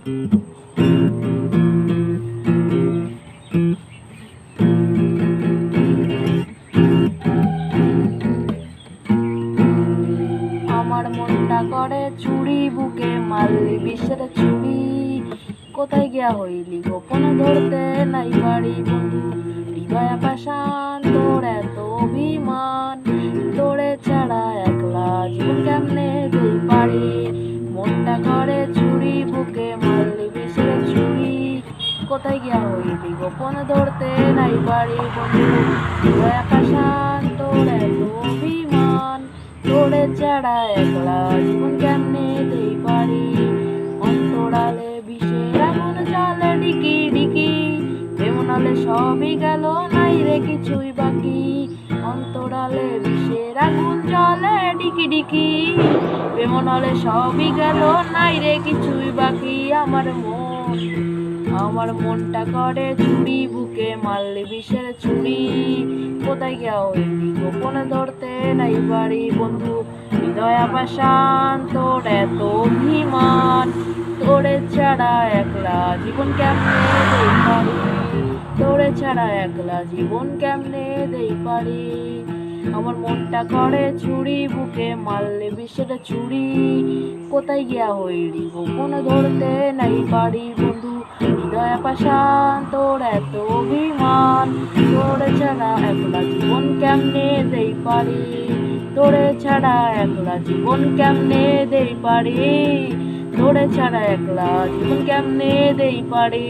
আমার মনটা করে চুরি বুকে মারলি বিশ্বের চুরি কোথায় গিয়া হইলি গোপনে ধরতে? নাই পারি বন্ধু, হৃদয় পাশান তোর এত অভিমান। তোরে ছাড়া একলা জীবন কেমনে দেই পারি? মনটা করে কোথায় গিয়া হইলি গোপনে ধরতে নাই পারি বন্ধু। তোর এত অভিমান। তোরে ছাড়া একলা জীবন কেমনে দেই পারি? অন্তরালে বিষের আগুন জলে ডিকি ডিকি এমনালে সবই গেল, নাই রে কিছুই বাকি। অন্তরালে বিষের আগুন জলে ডিকি ডিকি এমনালে সবই গেল, নাই রে কিছুই বাকি। আমার মন আমার মনটা করে চুরি, বুকে মারলি বিষের চুরি। কোথায় গিয়া হইলি গোপনে ধরতে নাই পারি, বন্ধু? হৃদয় আপাশান তোর এত অভিমান। তোরে ছাড়া একলা জীবন কেমনে দেই পারি? তোরে ছাড়া একলা জীবন কেমনে দেই পারি? আমার মনটা করে চুরি, বুকে মারলে বিষের চুরি। কোথায় গিয়া হইলি গোপনে ধরতে নাই পারি পাশান তোর এত অভিমান। তোর ছাড়া একলা জীবন কেমনে দেই পারি? তোরে ছাড়া একলা জীবন কেমনে দেই পারি? তোরে ছাড়া একলা জীবন কেমনে দেই পারি?